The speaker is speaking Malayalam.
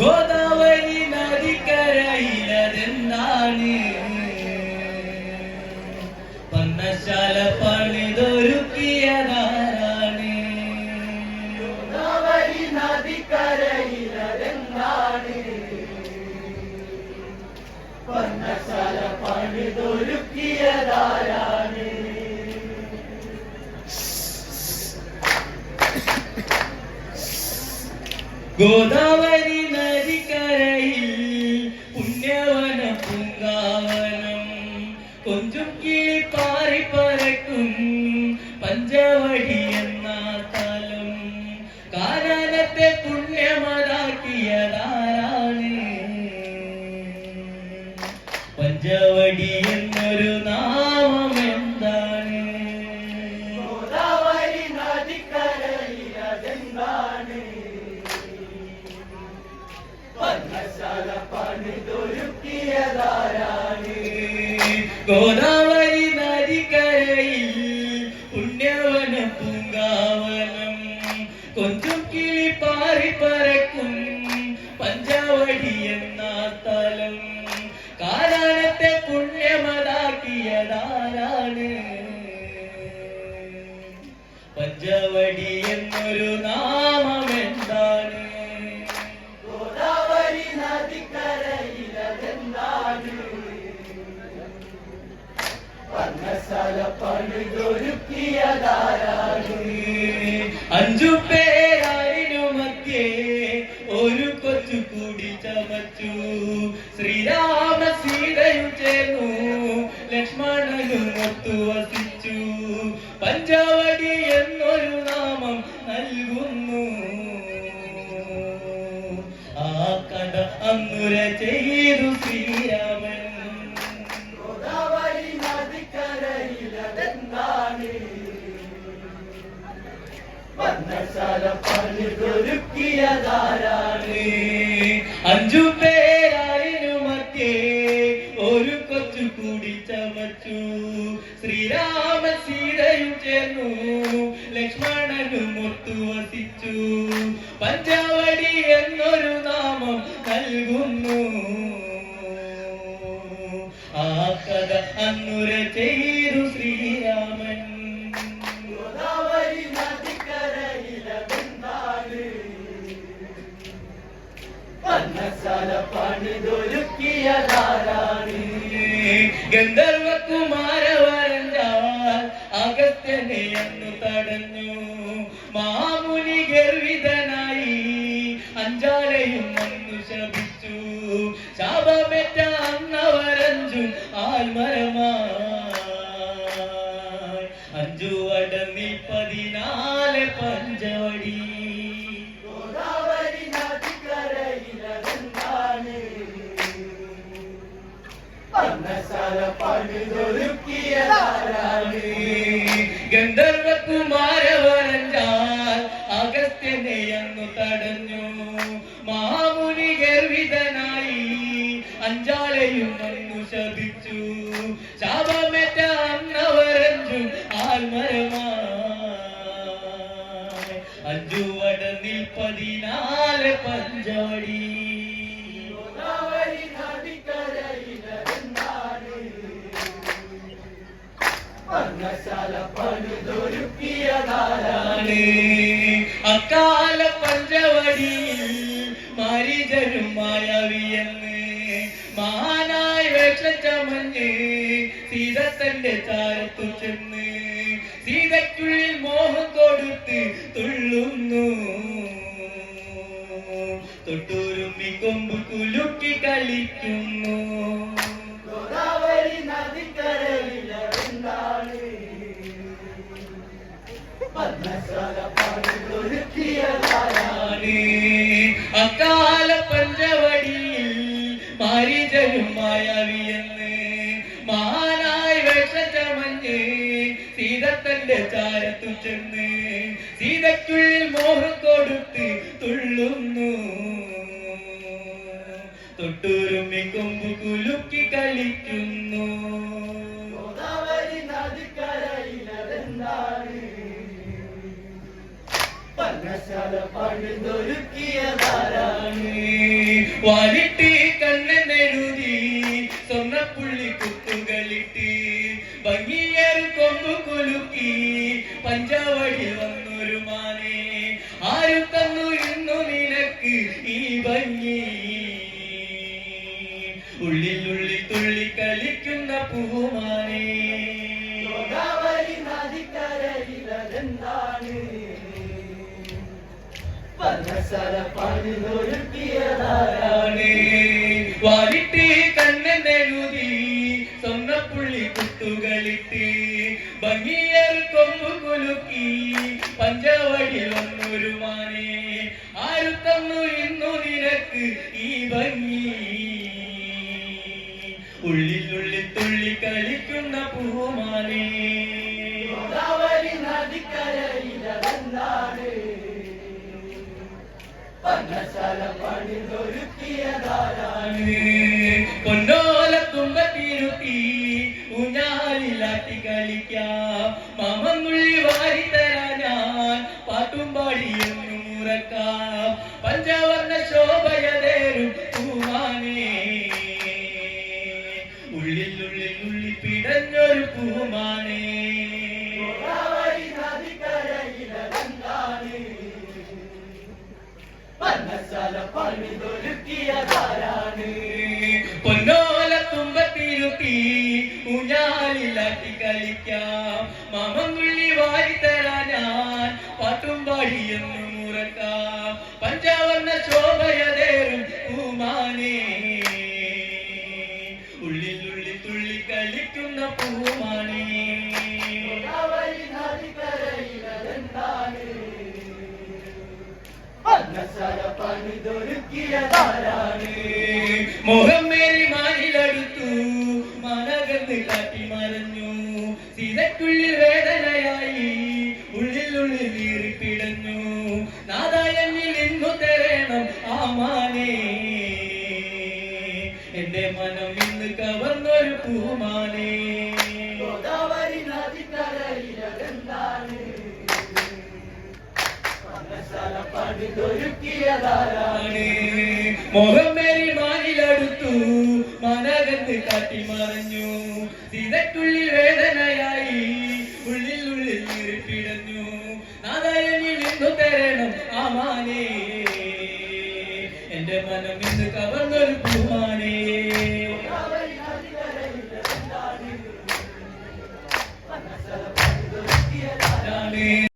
ഗോദാവരി നദിക്കരയിലതെന്താണ് പന്നശാല പണിതൊരുക്കിയതാരാണ്. ഗോദാവരി നദിക്കരയിലതെന്താണ് പന്നശാല പണിതൊരുക്കിയതാരാണ്. ഗോദാവരി ഗോദാവരി അഞ്ചു പേരായിനു മധ്യേ ഒരു കൊച്ചു കൂടി ചമച്ചു ശ്രീരാമ സീതയും ചേർന്നു ലക്ഷ്മണനും ഒത്തു വസിച്ചു. പഞ്ചവടി എന്നൊരു നാമം നൽകുന്നു. ആ കഥ അന്നുര ചെയ്തു ശ്രീരാമൻ പന്നശാല പണിതൊരുക്കിയതാരാണ് അഞ്ചു പേരായിരുന്നു മധ്യേ ഒരു കൊച്ചു കൂടി ചമച്ചു. ശ്രീരാമ സീതയും ചേർന്നു. ലക്ഷ്മണനും ഒത്തു വസിച്ചു. പഞ്ചവടി എന്നൊരു നാമം നൽകുന്നു. ആ കഥ അന്നുര ചെയ്തു പന്നശാല പണിതൊരുക്കിയതാരാണ് തടഞ്ഞു. മാമുനി ഗർവിതനായി അഞ്ചാലയും അന്നു ശപിച്ചു. ശാപമേറ്റ പണിതൊരുക്കിയതാരാണ് ഗന്ധർവകുമാരവരഞ്ചാൽ അഗസ്ത്യനെ അന്നു തടഞ്ഞു. മാമുനി ഗർവിതനായി അഞ്ചാളെയും അന്നു ശപിച്ചു. ശാപമേറ്റ അന്നവരഞ്ചും ആൽമരമായി. അഞ്ചു വടനിൽ പതിനാല് പഞ്ചവടി. പണിതൊരുക്കിയതാരാണ് അക്കാല പഞ്ചവടിയിൽ മരിജരും മായവിയെന്ന് മഹാനായ വേഷമഞ്ഞ് സീതത്തന്റെ സീത തന്റെ ചാരത്തു ചെന്ന് സീതയ്ക്കുള്ളിൽ മോഹം കൊടുത്ത് തുള്ളുന്നു. തൊട്ടുരുമ്പി കൊമ്പ് കുലുക്കി കളിക്കുന്നു. അക്കാല പഞ്ചവടിയിൽ മാരിജരും മായാവിയെന്ന് മഹാനായി വേഷം ചമഞ്ഞ് സീത തന്റെ ചാരത്തു ചെന്ന് സീതയ്ക്കുള്ളിൽ മോഹം കൊടുത്ത് തുള്ളുന്നു. തൊട്ടുരുമ്മി കൊമ്പ് കുലുക്കി കളിക്കുന്നു. പണിതൊരുക്കിയതാരാണ്? വാലിട്ട് കണ്ണെന്നെഴുതി സ്വർണപ്പുള്ളി കുത്തുകളിട്ട് ഭംഗിയേറും കൊമ്പു കുലുക്കി പഞ്ചവടി വന്നൊരു മാനെ. ആരും തന്നു ഇന്നു നിനക്ക് ഈ ഭംഗി. ഉള്ളിൽ ഉള്ളിൽ തുള്ളി കളിക്കുന്ന പൂമാനേ വാലിട്ട് കണ്ണെന്നെഴുതി സ്വർണപ്പുള്ളി കുത്തുകളിട്ട്. ഭംഗിയർ കൊമ്പു കുലുക്കി പഞ്ചവടി വന്നൊരു മാനെ ആരു തന്നു ഇന്നു നിനക്ക് ഈ ഭംഗി. പൊന്നോല തുമ്പത്തിരുത്തി ഊഞ്ഞാലിലാട്ടി കളിക്കാം മാമന്നുള്ളി വാരി തരാൻ ഞാൻ പാട്ടും പാടി എന്നു മുറക്കാം പഞ്ചവർണ ശോഭയതേരും പണിതൊരുക്കിയതാരാണ് പൊന്നോല തുമ്പത്തിരുത്തി ഊഞ്ഞാലിലാട്ടി കളിക്കാം. മാമങ്കുള്ളി വാരി തരാൻ ഞാൻ. പാട്ടും പാടിയെന്ന് മുറക്കാം പർണശാല പണിതൊരുക്കിയതാരാണ് മുഖം മുഖമേരി മാനിലടുത്തു മനകത്ത് കാട്ടി മറഞ്ഞു സീതക്കുള്ളിൽ വേദനയായി ഉള്ളിൽ ഉള്ളിൽ ഇരുട്ടിടഞ്ഞു. നാദായനിൽ ഇന്നു തരണം ആമാനേ എന്റെ മനം ഇന്ന് കവർന്നൊരു പൂമാനേ